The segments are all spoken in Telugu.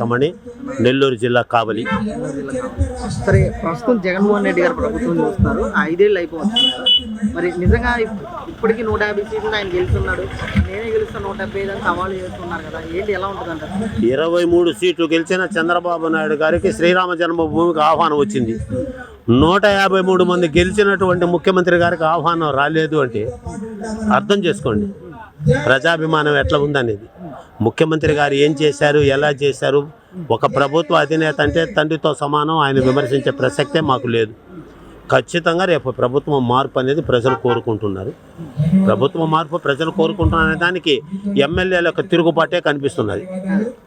తమని నెల్లూరు జిల్లా కావలి. సరే ప్రస్తుతం జగన్మోహన్ రెడ్డి గారు ప్రభుత్వం చూస్తున్నారు. ఐదేళ్ళు అయిపోతుంది మరి నిజంగా ఇప్- ఇప్పటికీ నూట యాభై సీట్లు ఆయన గెలుస్తున్నాడు. నేనే గెలుస్తా నూట డెబ్బై ఐదు సవాలు చేస్తున్నారు కదా ఏంటి ఎలా ఉంటుంది ఇరవై మూడు సీట్లు గెలిచిన చంద్రబాబు నాయుడు గారికి శ్రీరామ జన్మభూమికి ఆహ్వానం వచ్చింది. నూట యాభై మూడు మంది గెలిచినటువంటి ముఖ్యమంత్రి గారికి ఆహ్వానం రాలేదు అంటే అర్థం చేసుకోండి. ప్రజాభిమానం ఎట్లా ఉందనేది. ముఖ్యమంత్రి గారు ఏం చేశారు ఎలా చేశారు ఒక ప్రభుత్వ అధినేత అంటే తండ్రితో సమానం ఆయన విమర్శించే ప్రసక్తే మాకు లేదు. ఖచ్చితంగా రేపు ప్రభుత్వం మార్పు అనేది ప్రజలు కోరుకుంటున్నారు. ప్రభుత్వ మార్పు ప్రజలు కోరుకుంటున్న దానికి ఎమ్మెల్యేల యొక్క తిరుగుబాటే కనిపిస్తున్నది.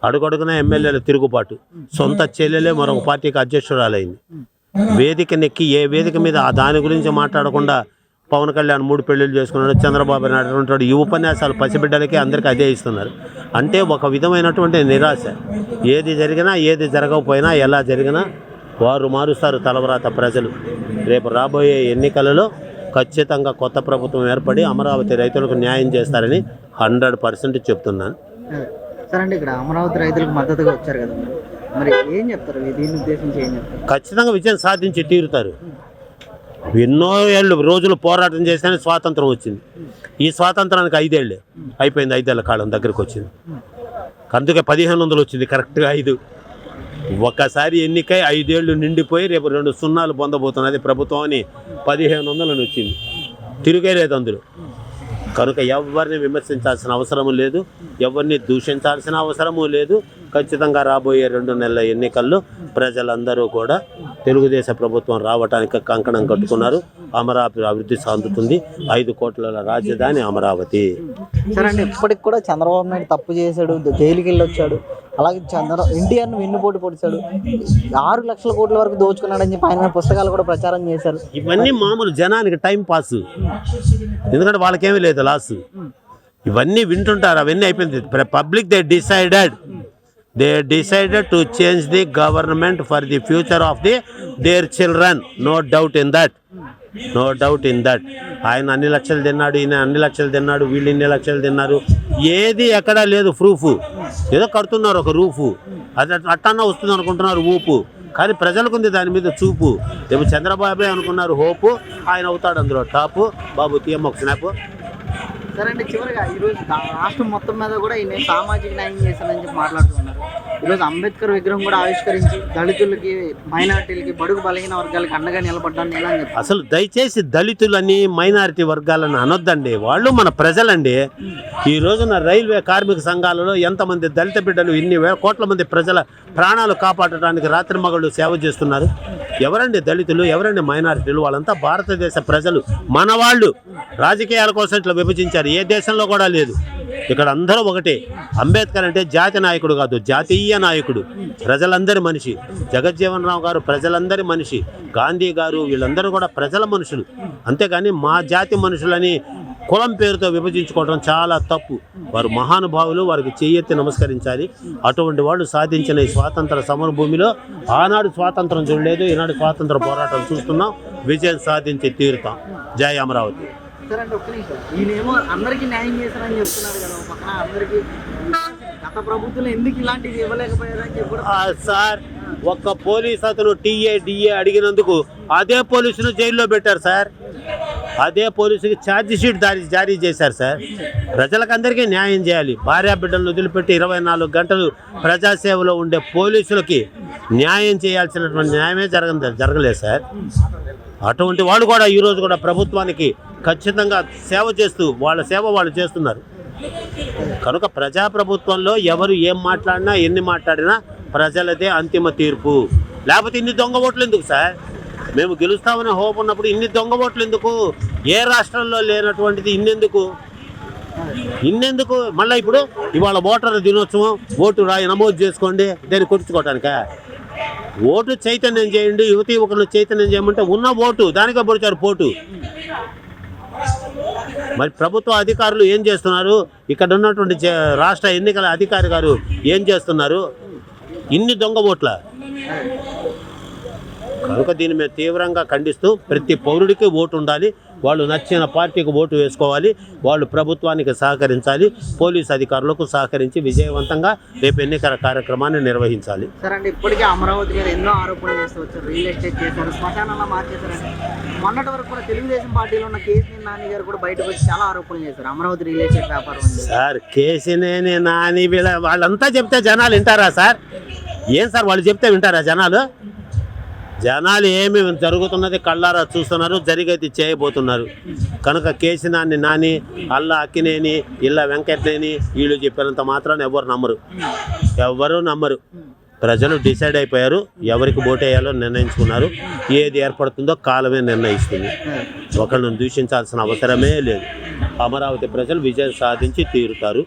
అడుగడుగున ఎమ్మెల్యేల తిరుగుబాటు. సొంత చెల్లెలే మరొక పార్టీకి అధ్యక్షురాలైంది. వేదిక నెక్కి ఏ వేదిక మీద ఆ దాని గురించి మాట్లాడకుండా పవన్ కళ్యాణ్ మూడు పెళ్ళిళ్ళు చేసుకున్నాడు చంద్రబాబు నాయుడు ఉంటాడు. ఈ ఉపన్యాసాలు పసిబిడ్డలకి అందరికీ అదే ఇస్తున్నారు. అంటే ఒక విధమైనటువంటి నిరాశ. ఏది జరిగినా ఏది జరగకపోయినా ఎలా జరిగినా వారు మారుస్తారు తలవరాత ప్రజలు. రేపు రాబోయే ఎన్నికలలో ఖచ్చితంగా కొత్త ప్రభుత్వం ఏర్పడి అమరావతి రైతులకు న్యాయం చేస్తారని హండ్రెడ్ పర్సెంట్ చెప్తున్నాను. సరే అండి ఇక్కడ అమరావతి రైతులకు మద్దతుగా వచ్చారు కదా మీరు. మరి ఏం చెప్తారు? దీన్ని ఉద్దేశించి ఏం చెప్తారు? ఖచ్చితంగా విజయం సాధించి తీరుతారు. ఎన్నో ఏళ్ళు రోజులు పోరాటం చేస్తేనే స్వాతంత్రం వచ్చింది. ఈ స్వాతంత్రానికి ఐదేళ్ళే. అయిపోయింది ఐదేళ్ళ కాలం దగ్గరికి వచ్చింది. అందుకే పదిహేను వందలు వచ్చింది కరెక్ట్గా ఐదు. ఒక్కసారి ఎన్నికై ఐదేళ్ళు నిండిపోయి రేపు రెండు సున్నాలు పొందబోతున్నది ప్రభుత్వం అని పదిహేను వందలని వచ్చింది. తిరిగే లేదు అందులో. కనుక ఎవరిని విమర్శించాల్సిన అవసరము లేదు ఎవరిని దూషించాల్సిన అవసరము లేదు ఖచ్చితంగా రాబోయే రెండు నెలల ఎన్నికల్లో ప్రజలందరూ కూడా తెలుగుదేశం ప్రభుత్వం రావడానికి కంకణం కట్టుకున్నారు. అమరావతి అభివృద్ధి సాందుతుంది. ఐదు కోట్ల రాజధాని అమరావతి. సరే అండి ఇప్పటికి కూడా చంద్రబాబు నాయుడు తప్పు చేశాడు జైలుకి వెళ్ళి వచ్చాడు అలాగే చంద్ర ఎన్టీఆర్ను వెన్నుపోటు పొడిచాడు ఆరు లక్షల కోట్ల వరకు దోచుకున్నాడని చెప్పి ఆయన పుస్తకాలు కూడా ప్రచారం చేశారు. ఇవన్నీ మామూలు జనానికి టైం పాస్. ఎందుకంటే వాళ్ళకేమీ లేదు లాస్. ఇవన్నీ వింటుంటారు అవన్నీ అయిపోయింది. Public they decided. They decided to change the government for the future of the their children no doubt in that no doubt in that ఆయన అన్ని లక్షలు తిన్నాడు ఈయన అన్ని లక్షలు తిన్నాడు వీళ్ళు ఇన్ని లక్షలు తిన్నారు. ఏది ఎక్కడా లేదు ప్రూఫ్. ఏదో కడుతున్నారు ఒక రూఫ్. అది అట్టన్నా వస్తుంది అనుకుంటున్నారు ఊపు. కానీ ప్రజలకు ఉంది దాని మీద చూపు. రేపు చంద్రబాబే అనుకున్నారు హోపు ఆయన అవుతాడు అందులో టాపు. బాబు తీయమ్మ ఒక స్నాప్. సరే అండి చివరిగా ఈరోజు రాష్ట్రం మొత్తం మీద కూడా ఈయన సామాజిక న్యాయం చేశానని చెప్పి మాట్లాడుతున్నారు ఈరోజు అంబేద్కర్ విగ్రహం కూడా ఆవిష్కరించి దళితులకి మైనార్టీలకి బడుగు బలహీన వర్గాలకి అండగా నిలబడ్డాను ఎలా అని చెప్పి అసలు దయచేసి దళితులని మైనారిటీ వర్గాలను అనొద్దండి. వాళ్ళు మన ప్రజలండి. ఈ రోజున రైల్వే కార్మిక సంఘాలలో ఎంతమంది దళిత బిడ్డలు ఇన్ని వేల కోట్ల మంది ప్రజల ప్రాణాలు కాపాడటానికి రాత్రి మగళ్ళు సేవ చేస్తున్నారు. ఎవరండి దళితులు? ఎవరండి మైనారిటీలు? వాళ్ళంతా భారతదేశ ప్రజలు మన వాళ్ళు రాజకీయాల కోసం ఇట్లా విభజించారు. ఏ దేశంలో కూడా లేదు. ఇక్కడ అందరూ ఒకటే. అంబేద్కర్ అంటే జాతి నాయకుడు కాదు జాతీయ నాయకుడు. ప్రజలందరి మనిషి. జగజ్జీవన్ రావు గారు ప్రజలందరి మనిషి. గాంధీ గారు వీళ్ళందరూ కూడా ప్రజల మనుషులు. అంతేగాని మా జాతి మనుషులని కులం పేరుతో విభజించుకోవడం చాలా తప్పు. వారు మహానుభావులు వారికి చెయ్యెత్తి నమస్కరించాలి. అటువంటి వాళ్ళు సాధించిన ఈ స్వాతంత్ర సమర భూమిలో ఆనాడు స్వాతంత్రం చూడలేదు ఈనాడు స్వాతంత్ర పోరాటం చూస్తున్నాం. విజయం సాధించి తీరుతాం. జయ అమరావతి. అందరికీ న్యాయం చేశారని చెప్తున్నారు కదా. ఒక అందరికీ గత ప్రభుత్వం ఎందుకు ఇలాంటివి ఇవ్వలేకపోయారని చెప్పి సార్ ఒక్క పోలీస్ అతను టీఏ డిఏ అడిగినందుకు అదే పోలీసును జైల్లో పెట్టారు సార్. అదే పోలీసుకి ఛార్జ్ షీట్ దారి జారీ చేశారు సార్. ప్రజలకందరికీ న్యాయం చేయాలి. భార్యా బిడ్డలను వదిలిపెట్టి ఇరవై నాలుగు గంటలు ప్రజాసేవలో ఉండే పోలీసులకి న్యాయం చేయాల్సినటువంటి న్యాయమే జరగ జరగలేదు సార్. అటువంటి వాళ్ళు కూడా ఈరోజు కూడా ప్రభుత్వానికి ఖచ్చితంగా సేవ చేస్తూ వాళ్ళ సేవ వాళ్ళు చేస్తున్నారు. కనుక ప్రజాప్రభుత్వంలో ఎవరు ఏం మాట్లాడినా ఎన్ని మాట్లాడినా ప్రజలదే అంతిమ తీర్పు. లేకపోతే ఇన్ని దొంగ ఓట్లు ఎందుకు సార్? మేము గెలుస్తామని హోప్ ఉన్నప్పుడు ఇన్ని దొంగ ఓట్లు ఎందుకు? ఏ రాష్ట్రంలో లేనటువంటిది ఇన్నెందుకు? ఇన్నెందుకు? మళ్ళీ ఇప్పుడు ఇవాళ ఓటర్ దినోత్సవం ఓటు రాయి నమోదు చేసుకోండి దాన్ని కొట్టించుకోవటానికా? ఓటు చైతన్యం చేయండి యువతి యువకులను చైతన్యం చేయమంటే ఉన్న ఓటు దానికే పొడిచారు పోటు. మరి ప్రభుత్వ అధికారులు ఏం చేస్తున్నారు? ఇక్కడ ఉన్నటువంటి రాష్ట్ర ఎన్నికల అధికారి గారు ఏం చేస్తున్నారు? ఇన్ని దొంగ ఓట్ల. కనుక దీన్ని మేము తీవ్రంగా ఖండిస్తూ ప్రతి పౌరుడికి ఓటు ఉండాలి. వాళ్ళు నచ్చిన పార్టీకి ఓటు వేసుకోవాలి. వాళ్ళు ప్రభుత్వానికి సహకరించాలి. పోలీస్ అధికారులకు సహకరించి విజయవంతంగా రేపు ఎన్నికల కార్యక్రమాన్ని నిర్వహించాలి. సరే అండి ఇప్పటికే అమరావతి మీద ఎన్నో ఆరోపణలు చేస్తూ వచ్చారు. రియల్ ఎస్టేట్ చేశారు. శ్మశానంలో మార్చేశారని మొన్నటి వరకు కూడా తెలుగుదేశం పార్టీలో ఉన్న కేసీఆర్ నాని గారు కూడా బయటకు వచ్చి చాలా ఆరోపణలు చేశారు. అమరావతి రియల్ ఎస్టేట్ వ్యాపారం. సార్ కేసినేని నాని వీళ్ళ వాళ్ళంతా చెప్తే జనాలు వింటారా సార్? ఏం సార్ వాళ్ళు చెప్తే వింటారా జనాలు? జనాలు ఏమి జరుగుతున్నది కళ్ళారా చూస్తున్నారు జరిగేది చేయబోతున్నారు. కనుక కేసినాన్ని నాని అల్లా అక్కినేని ఇళ్ళ వెంకటనేని వీళ్ళు చెప్పినంత మాత్రాన్ని ఎవరు నమ్మరు. ఎవరు నమ్మరు. ప్రజలు డిసైడ్ అయిపోయారు ఎవరికి ఓటేయాలో నిర్ణయించుకున్నారు ఏది ఏర్పడుతుందో కాలమే నిర్ణయిస్తుంది. ఒకళ్ళని దూషించాల్సిన అవసరమే లేదు. అమరావతి ప్రజలు విజయం సాధించి తీరుతారు.